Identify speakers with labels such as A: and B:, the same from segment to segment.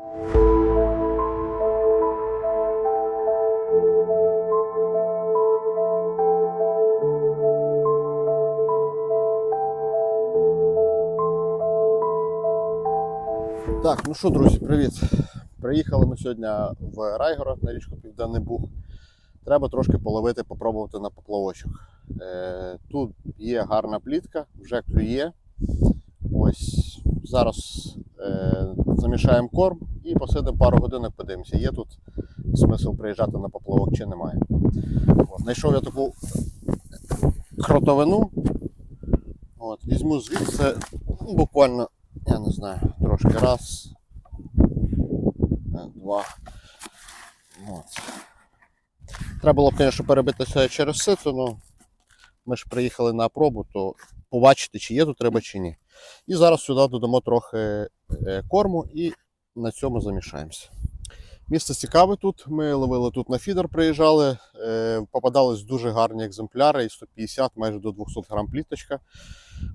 A: Так, ну що, друзі, привіт. Приїхали ми сьогодні в Райгород на річку Південний Буг. Треба трошки половити, попробувати на поплавочок. Е, тут є гарна плітка, вже клює. Ось зараз е, замішаємо корм і посидимо пару годинок, подивимося, є тут смисл приїжджати на поплавок чи немає. От, знайшов я таку кротовину. От, візьму звідси ну, буквально, я не знаю, трошки раз, е, два. От. Треба було звісно, перебитися через сито, але ми ж приїхали на пробу, то побачити, чи є тут риба, чи ні. І зараз сюди додамо трохи е, корму і на цьому замішаємося. Місце цікаве тут. Ми ловили тут на фідер, приїжджали. Е, попадались дуже гарні екземпляри, і 150, майже до 200 грам пліточка.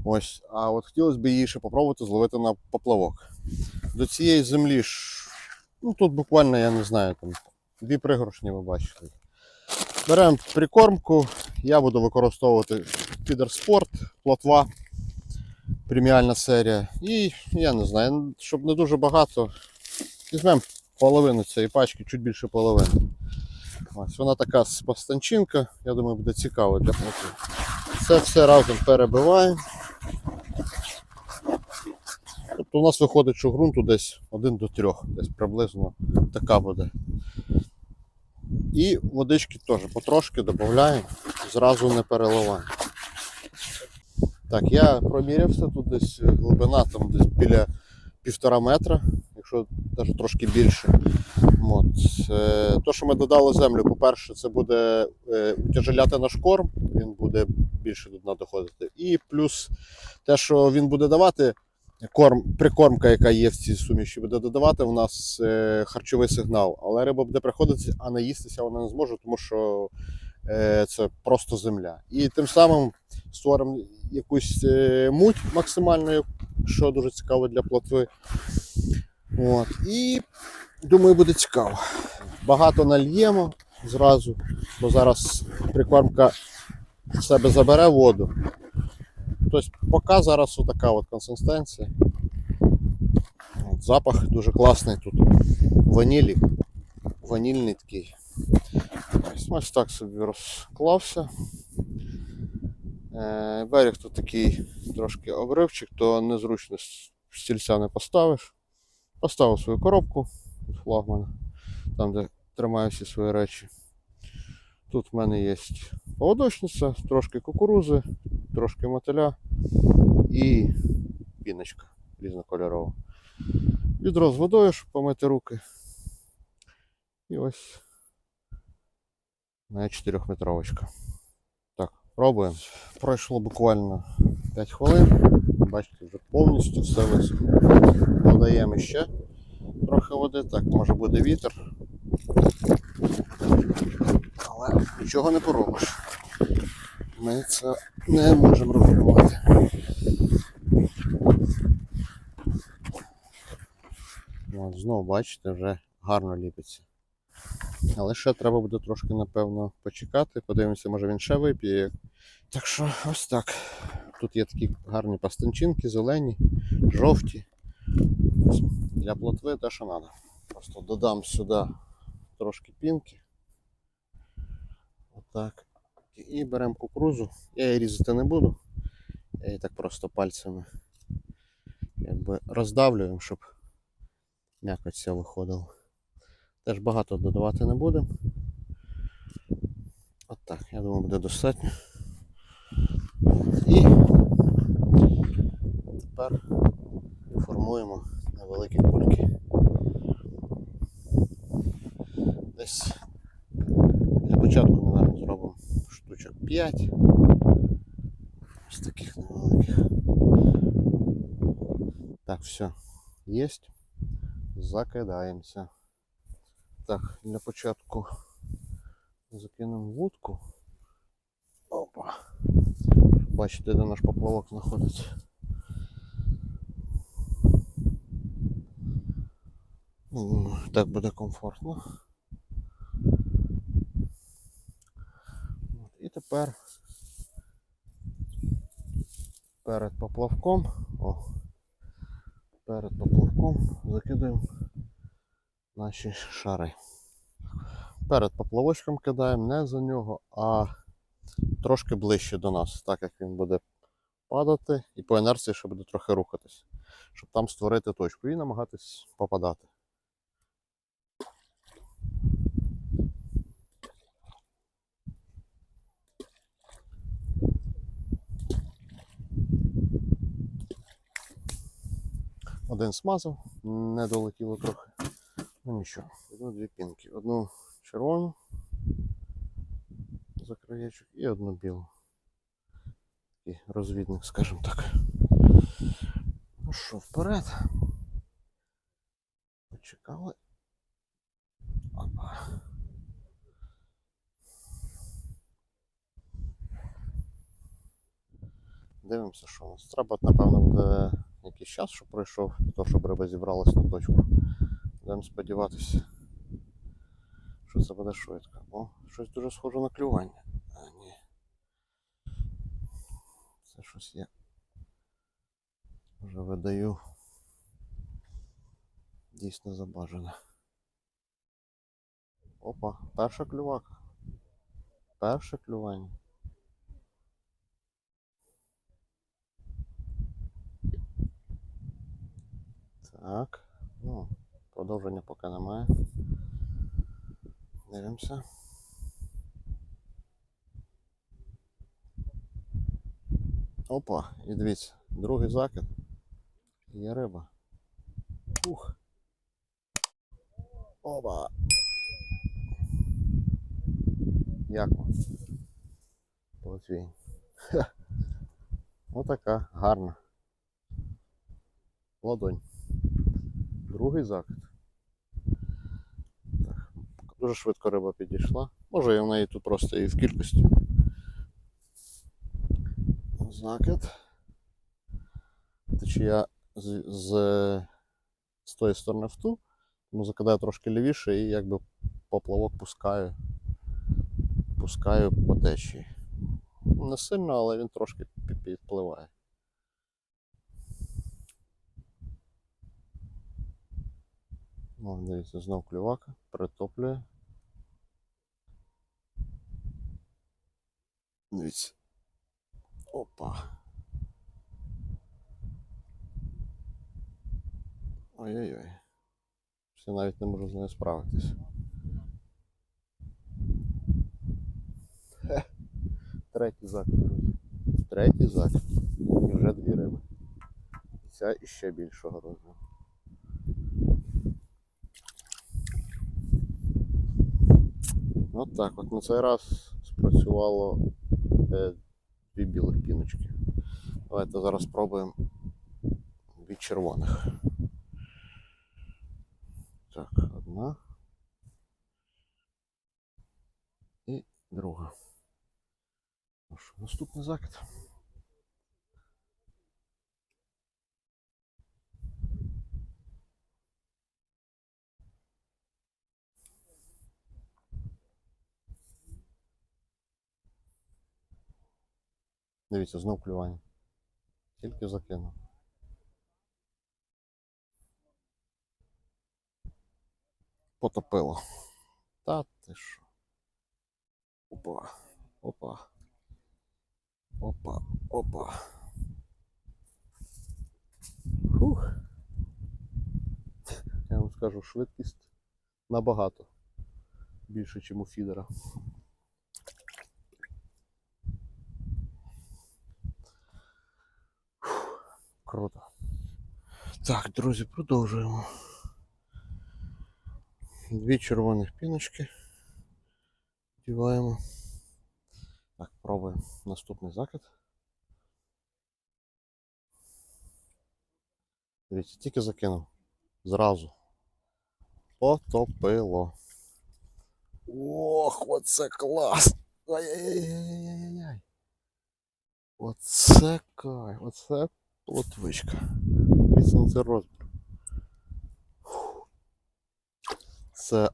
A: Ось. А от хотілося б її ще попробувати зловити на поплавок. До цієї землі ну тут буквально, я не знаю, там дві пригоршні ви бачите. Беремо прикормку, я буду використовувати фідер спорт, плотва, преміальна серія. І я не знаю, щоб не дуже багато, візьмемо половину цієї пачки, чуть більше половини. Ось вона така спастанчинка, я думаю, буде цікаво для хлопців. Це все разом перебиваємо. Тобто у нас виходить, що ґрунту десь 1 до 3, десь приблизно така буде. І водички теж потрошки додаємо, зразу не переливаємо. Так, я промірявся, тут десь глибина там десь біля півтора метра, якщо навіть трошки більше. От. Е, То, що ми додали землю, по-перше, це буде е, утяжеляти наш корм, він буде більше до дна доходити. І плюс те, що він буде давати, корм, прикормка, яка є в цій суміші, буде додавати в нас е, харчовий сигнал. Але риба буде приходити, а наїстися вона не зможе, тому що е, це просто земля. І тим самим створимо якусь е, муть максимальну, що дуже цікаво для плотви. От. І думаю, буде цікаво. Багато нальємо зразу, бо зараз прикормка в себе забере воду. Тобто поки зараз отака от консистенція. От, запах дуже класний тут. Ванілі. Ванільний такий. Ось так собі розклався. Е, берег тут такий трошки обривчик, то незручно стільця не поставиш. Поставив свою коробку від флагмана, там де тримаю всі свої речі. Тут в мене є поводочниця, трошки кукурузи, трошки мотиля і піночка різнокольорова. Відро з водою, щоб помити руки. І ось моя 4-метровочка. Пробуємо. Пройшло буквально 5 хвилин. Бачите, вже повністю все висохло. Додаємо ще трохи води, так, може буде вітер. Але нічого не поробиш. Ми це не можемо. От, знову бачите, вже гарно ліпиться. Але ще треба буде трошки, напевно, почекати. Подивимося, може він ще вип'є. Так що ось так. Тут є такі гарні пастанчинки, зелені, жовті. Для плотви те, що треба. Просто додам сюди трошки пінки. Отак. І беремо кукурузу. Я її різати не буду. Я її так просто пальцями якби роздавлюємо, щоб м'якоть вся виходила. Теж багато додавати не будемо. От так, я думаю, буде достатньо. І тепер формуємо невеликі кульки. Десь для початку, мабуть, зробимо штучок 5. Ось таких невеликих. Так, все, є. Закидаємося. Так, для початку закинемо вудку. Бачите, де наш поплавок знаходиться. Так буде комфортно. І тепер перед поплавком. О, перед поплавком закидаємо наші шари. Перед поплавочком кидаємо не за нього, а трошки ближче до нас, так як він буде падати і по інерції ще буде трохи рухатись, щоб там створити точку і намагатись попадати. Один смазав, не долетіло трохи. Ну нічого. Одну дві пінки. Одну червону за краєчок і одну білу. Такий розвідник, скажімо так. Ну що, вперед. Почекали. Опа. Дивимося, що у нас. Треба, напевно, буде якийсь час, щоб пройшов, того, щоб риба зібралась на точку. Будемо сподіватися, що це буде швидко. О, щось дуже схоже на клювання. А, ні. Це щось я вже видаю. Дійсно забажане. Опа, перша клювака. Перше клювання. Так, ну, продовження поки немає. Дивимося. Опа, і дивіться, другий закид. Є риба. Ух. Опа. Як вам? Литвінь. Ха. Отака гарна. Ладонь. Другий закид. Дуже швидко риба підійшла. Може і в неї тут просто і в кількості. Закид. Течія з, з, з тої сторони в ту, тому закидаю трошки лівіше і якби поплавок пускаю. Пускаю по течії. Не сильно, але він трошки підпливає. О, дивіться, знов клювака, притоплює. Дивіться. Опа. Ой-ой-ой. Ще навіть не можу з нею справитись. Третій закид, друзі. Третій закид. І вже дві риби. Ця іще більшого розміру. От так от на цей раз спрацювало е, дві білих піночки. Давайте зараз спробуємо дві червоних. Так, одна. І друга. Ну що, наступний закид. Дивіться, знов клювання. Тільки закинув. Потопило. Та ти що? Опа. Опа. Опа. Опа. Фух. Я вам скажу, швидкість набагато більше, ніж у фідера. Круто. Так, друзі, продовжуємо. Дві червоних піночки. Діваємо. Так, пробуємо наступний закид. Дивіться, тільки закинув. Зразу. Потопило. Ох, оце клас! Ай-яй-яй-яй-яй-яй. Оце кайф, оце плотвичка. Дивіться на розмір. Це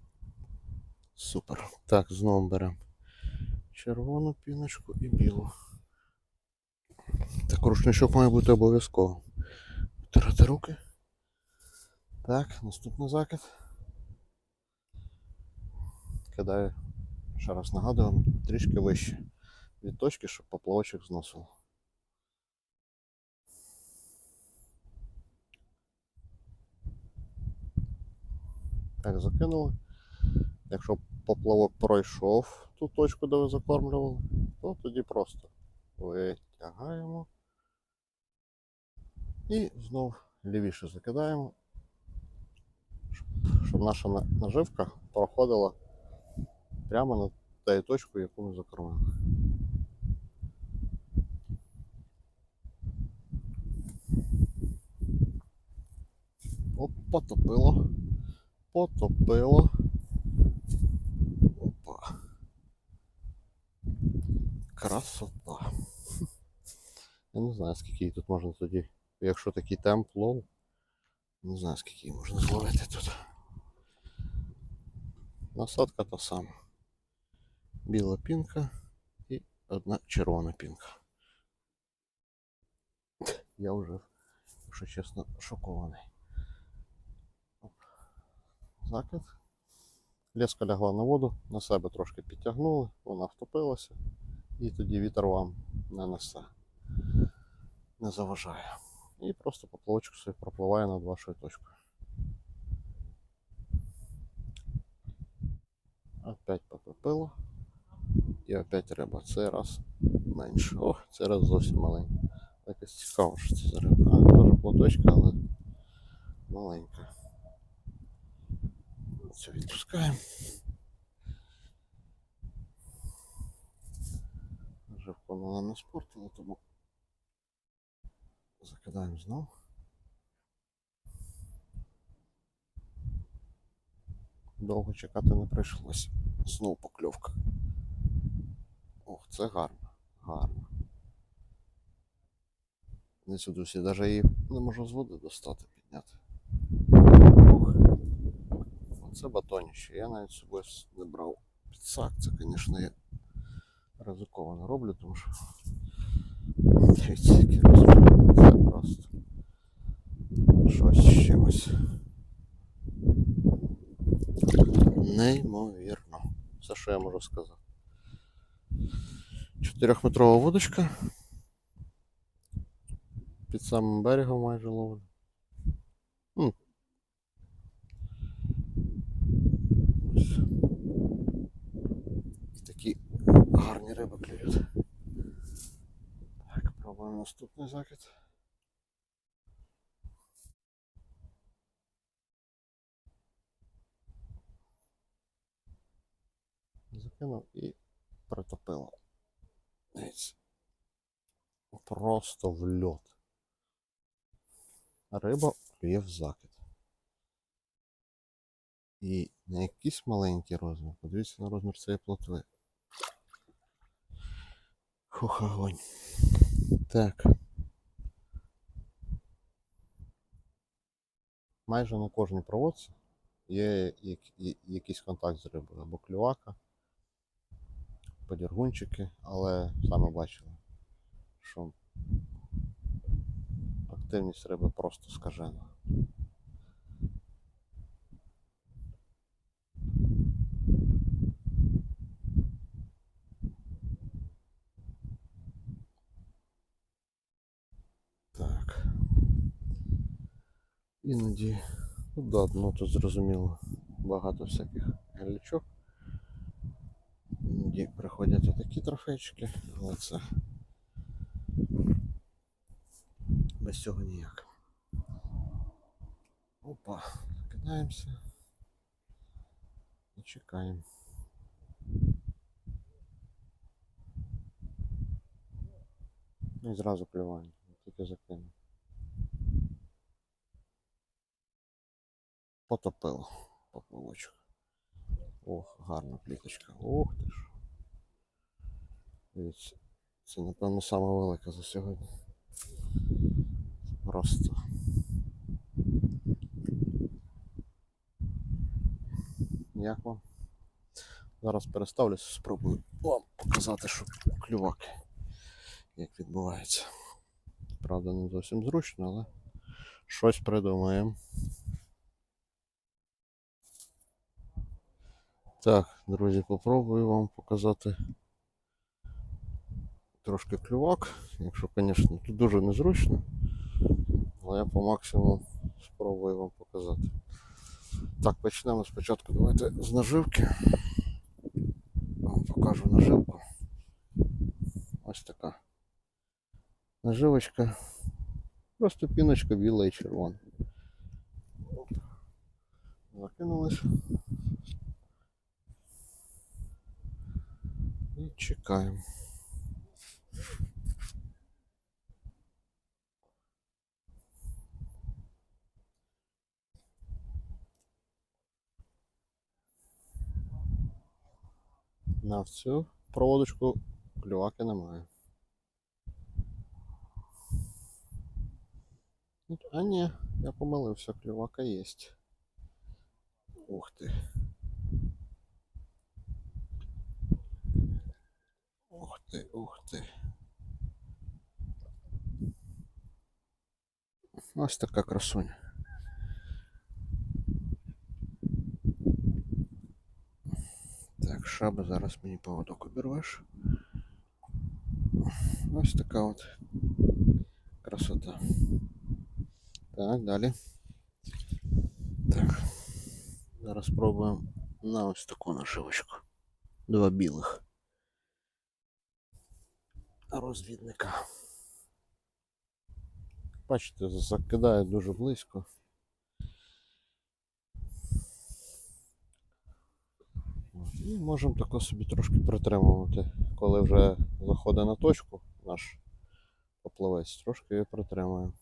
A: супер. Так, знову беремо червону піночку і білу. Так, рушничок має бути обов'язково. Втирати руки. Так, наступний закид. Кидаю, ще раз нагадую, трішки вище від точки, щоб поплавочок зносило. Так, закинули. Якщо поплавок пройшов ту точку, де ви закормлювали, то тоді просто витягаємо і знов лівіше закидаємо, щоб, наша наживка проходила прямо на тією точку, яку ми закормили. Оп, потопило. Потопило. Опа. Красота. Я не знаю, скільки її тут можна тоді. Якщо такий темп лов, не знаю, скільки її можна зловити тут. Насадка та сама. Біла пінка і одна червона пінка. Я вже, якщо чесно, шокований. Закид. Леска лягла на воду, на себе трошки підтягнули, вона втопилася, і тоді вітер вам не несе, не заважає. І просто поплавочок собі пропливає над вашою точкою. Опять потопило. І опять риба. Цей раз менше. Ох, цей раз зовсім маленький. Якось цікаво, що це за риба. Теж платочка, але маленька. Цю відпускаємо. Живку вона не спортила, тому закидаємо знову. Довго чекати не прийшлося. Знову покльовка. Ох, це гарно. Гарно. Не сюди навіть її не можу з води достати, підняти. Оце батоніще. Я навіть собою не брав підсак. Це, звісно, я ризиковано роблю, тому що дивіться, який розмір. Це просто щось з чимось. Неймовірно. Все, що я можу сказати. Чотирьохметрова вудочка. Під самим берегом майже ловлю. Ну. Ось. І такі гарні риби клюють. Так, пробуємо наступний закид. Закинув і притопило. Просто в льот. Риба клює в закид. І не якийсь маленький розмір. Подивіться на розмір цієї плотви. Хух, огонь. Так. Майже на кожній проводці є якийсь контакт з рибою. Або клювака, подіргунчики, але самі бачили, що активність риби просто скажена. Так. Іноді, ну да, ну тут зрозуміло, багато всяких галячок. Іноді приходять отакі трофейчики, але це без цього ніяк. Опа, закидаємося і чекаємо. Ну і зразу плювання, тільки закинув. Потопило поплавочок. Ох, гарна пліточка. Ох ти ж. Дивіться, це напевно сама велика за сьогодні. Просто. Як вам? Зараз переставлюся, спробую вам показати, що клювак, як відбувається. Правда, не зовсім зручно, але щось придумаємо. Так, друзі, попробую вам показати трошки клювак. Якщо, звісно, тут дуже незручно, але я по максимуму спробую вам показати. Так, почнемо спочатку. Давайте з наживки. Вам покажу наживку. Ось така. Наживочка. Просто піночка біла і червона. Оп. І чекаємо. На всю проводочку клюваки немає. А ні, я помилився, клювака є. Ух ти. ти, ух ти. Ось така красуня. Так, шаба, зараз мені поводок обірвеш. Ось така от красота. Так, далі. Так. Зараз спробуємо на ось таку нашивочку. Два білих. Розвідника. Бачите, закидає дуже близько. І можемо тако собі трошки притримувати, коли вже заходить на точку наш поплавець, трошки її притримуємо.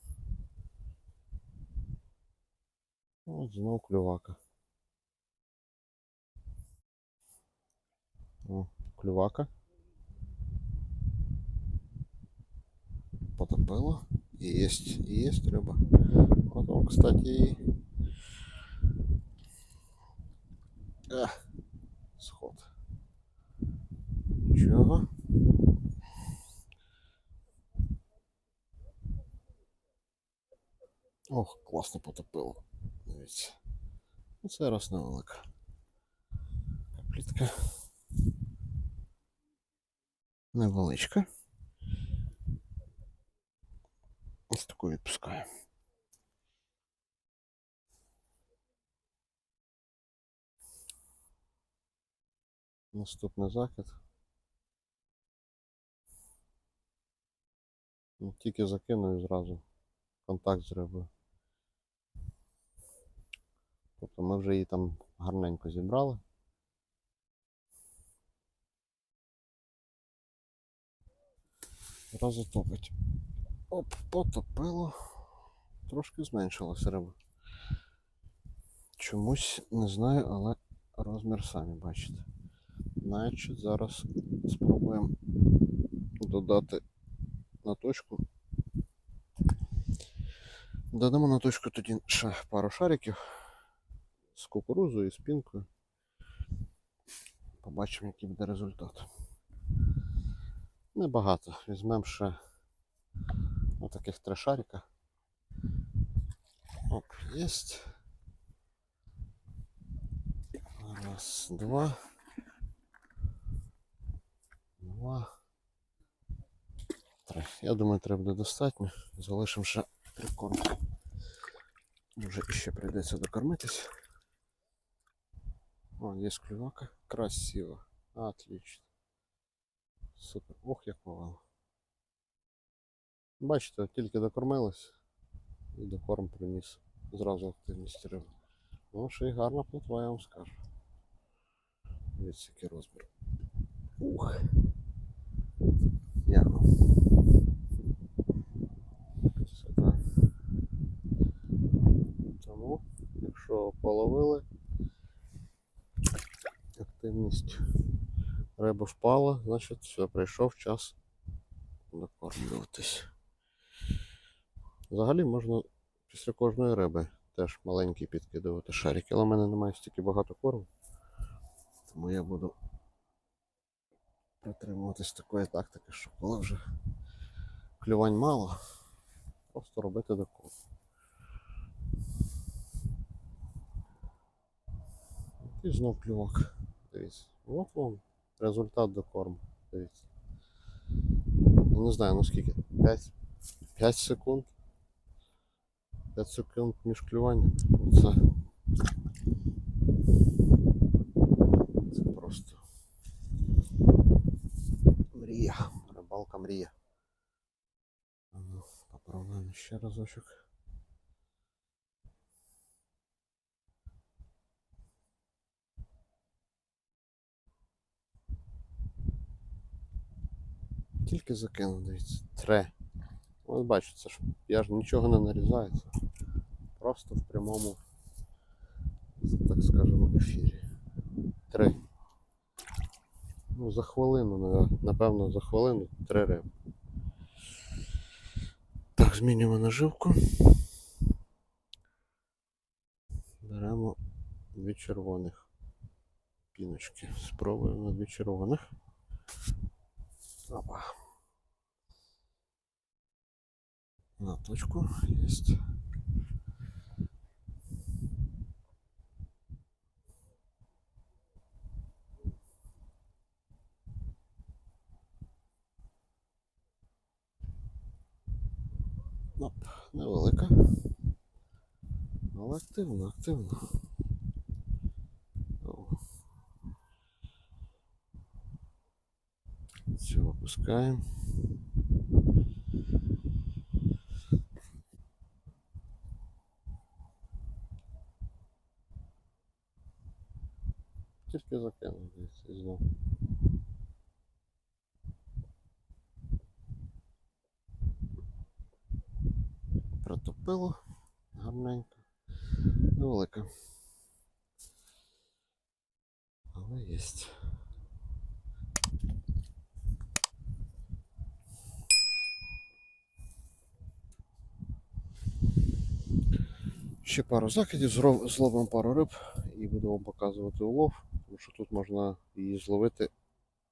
A: От знову клювака. О, клювака. Потопило. Есть, есть рыба. Вот он, кстати, и... А, сход. Ничего. Ох, класно потопило. Дивіться. Ну, Це раз невелика. Каплітка. Невеличка. Ось таку відпускаю. Наступний закид. Ну, Тільки закину і зразу контакт з рибою. Тобто ми вже її там гарненько зібрали. Зразу топить. Оп, потопило. Трошки зменшилася риба. Чомусь не знаю, але розмір самі бачите. Значить, зараз спробуємо додати на точку. Додамо на точку тоді ще пару шариків з кукурузою і спінкою. Побачимо, який буде результат. Небагато. Візьмемо ще отаких три шарика. Оп, єсть. Раз, два. Два. Три. Я думаю, треба буде достатньо. Залишимо ще прикормку. Може іще прийдеться докормитись. О, є клювака. Красиво. Отлично. Супер. Ох, як повело. Бачите, тільки докормились і докорм приніс. Зразу активність риби. Ну, ще й гарна плотва, я вам скажу. Дивіться, який розмір. Ух. Дякую. Тому, якщо половили, активність риби впала, значить все, прийшов час докормлюватись. Взагалі можна після кожної риби теж маленький підкидувати шарики, але в мене немає стільки багато корму. Тому я буду притримуватись такої тактики, що коли вже клювань мало, просто робити докол. І знов клювак. Дивіться. От вам результат до корму. Дивіться. Не знаю, ну скільки? 5, 5 секунд. 5 секунд між клюванням. Це, це просто мрія. Рибалка мрія. Попробуємо ще разочок. Тільки закинув, дивіться. Тре. Ось бачите, це ж я ж нічого не нарізаю. Просто в прямому, так скажемо, ефірі. Три. Ну, за хвилину, напевно, за хвилину три риби. Так, змінюємо наживку. Беремо дві червоних піночки. Спробуємо дві червоних. Опа. На точку есть. Оп, невелика. Але активно, активно. Цю опускаємо. Тільки закинув десь і знов. Протопило гарненько. Невелика. Але єсть. Ще пару закидів, зро- зловимо пару риб і буду вам показувати улов, тому що тут можна її зловити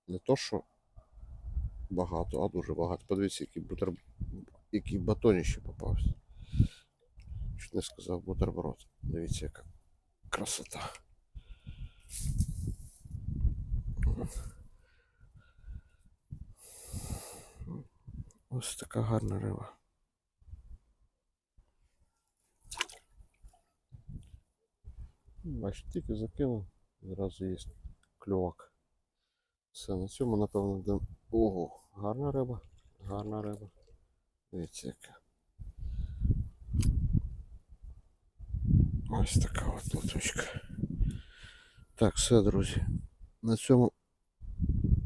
A: не то, що багато, а дуже багато. Подивіться, який бутер... який батоніще попався. Чуть не сказав бутерброд. Дивіться, яка красота. Ось така гарна риба. Бачите, тільки закинув, зразу є клювак. Все, на цьому, напевно, будемо. Ого, гарна риба, гарна риба. Дивіться яка. Ось така от лоточка. Так, все, друзі. На цьому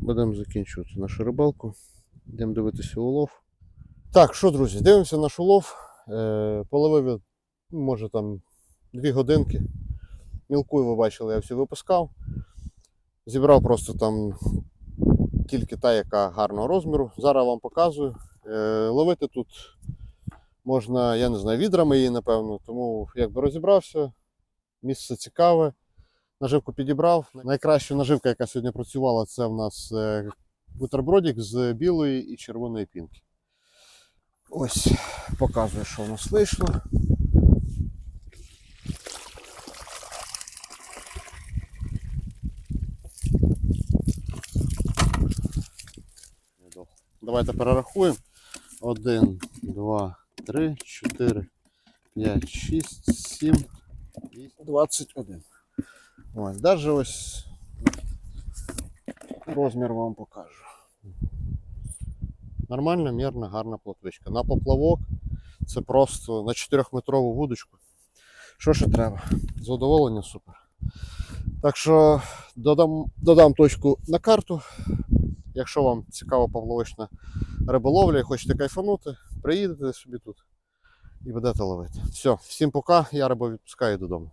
A: будемо закінчувати нашу рибалку. Йдемо дивитися улов. Так, що, друзі, дивимося наш улов. Е, половив, може там 2 годинки. Мілкую, ви бачили, я всю випускав. Зібрав просто там тільки та, яка гарного розміру. Зараз вам показую. Е, ловити тут можна, я не знаю, відрами її, напевно. Тому якби розібрався. Місце цікаве. Наживку підібрав. Найкраща наживка, яка сьогодні працювала, це в нас е, бутербродик з білої і червоної пінки. Ось, показую, що в нас вийшло. Давайте перерахуємо. 1, 2, 3, 4, 5, 6, 7, 8, 21. Ось, навіть ось розмір вам покажу. Нормальна, мірна, гарна плотвичка. На поплавок це просто на 4-метрову вудочку. Що ще треба? Задоволення супер. Так що додам, додам точку на карту. Якщо вам цікава павловична риболовля і хочете кайфанути, приїдете собі тут і будете ловити. Все, всім пока, я рибу відпускаю додому.